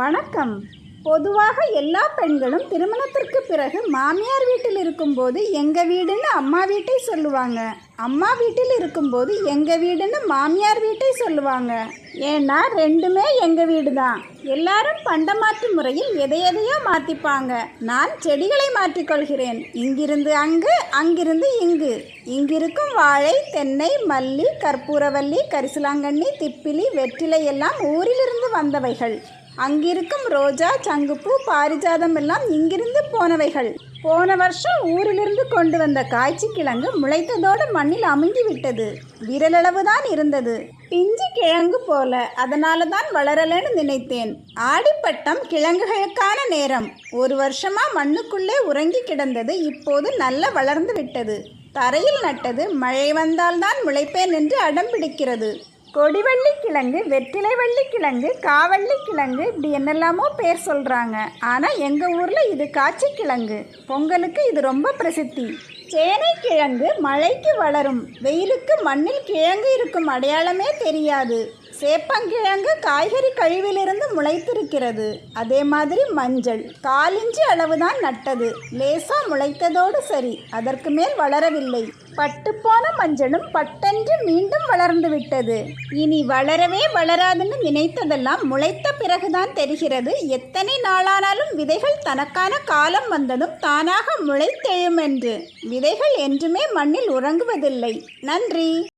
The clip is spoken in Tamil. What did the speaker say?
வணக்கம். பொதுவாக எல்லா பெண்களும் திருமணத்திற்கு பிறகு மாமியார் வீட்டில் இருக்கும்போது எங்கள் வீடுன்னு அம்மா வீட்டை சொல்லுவாங்க. அம்மா வீட்டில் இருக்கும்போது எங்கள் வீடுன்னு மாமியார் வீட்டை சொல்லுவாங்க. ஏன்னா ரெண்டுமே எங்கள் வீடு தான் எல்லாரும் பண்டமாற்று முறையில் எதையதையோ மாற்றிப்பாங்க நான் செடிகளை மாற்றிக்கொள்கிறேன். இங்கிருந்து அங்கு அங்கிருந்து இங்கு. இங்கிருக்கும் வாழை தென்னை மல்லி கற்பூரவல்லி கரிசலாங்கண்ணி திப்பிலி வெற்றிலை எல்லாம் ஊரிலிருந்து வந்தவைகள். அங்கிருக்கும் ரோஜா சங்குப்பூ பாரிஜாதம் எல்லாம் இங்கிருந்து போனவைகள். போன வருஷம் ஊரிலிருந்து கொண்டு வந்த காய்ச்சி கிழங்கு முளைத்ததோடு மண்ணில் அமுங்கி விட்டது விரலளவு தான் இருந்தது. பிஞ்சு கிழங்கு போல அதனால தான் வளரலன்னு நினைத்தேன். ஆடிப்பட்டம் கிழங்குகளுக்கான நேரம். ஒரு வருஷமா மண்ணுக்குள்ளே உறங்கி கிடந்தது இப்போது நல்ல வளர்ந்து விட்டது. தரையில் நட்டது மழை வந்தால்தான் முளைப்பேன் என்று அடம் பிடிக்கிறது. கொடிவள்ளி கிழங்கு வெற்றிலை வள்ளி கிழங்கு காவள்ளி கிழங்கு இப்படி என்னெல்லாமோ பேர் சொல்கிறாங்க ஆனால் எங்கள் ஊரில் இது காய்ச்சி கிழங்கு பொங்கலுக்கு இது ரொம்ப பிரசித்தி. சேனை கிழங்கு மழைக்கு வளரும். வெயிலுக்கு மண்ணில் கிழங்கு இருக்கும் அடையாளமே தெரியாது. சேப்பங்கிழங்கு காய்கறி கழிவிலிருந்து முளைத்திருக்கிறது. அதே மாதிரி மஞ்சள். காலிஞ்சி அளவுதான் நட்டது. லேசா முளைத்ததோடு சரி. அதற்கு மேல் வளரவில்லை. பட்டுப்போன மஞ்சளும் பட்டென்று மீண்டும் வளர்ந்து விட்டது. இனி வளரவே வளராதுன்னு நினைத்ததெல்லாம் முளைத்த பிறகுதான் தெரிகிறது. எத்தனை நாளானாலும் விதைகள் தனக்கான காலம் வந்ததும் தானாக முளைத்தெழும் என்று விதைகள் என்றுமே மண்ணில் உறங்குவதில்லை. நன்றி.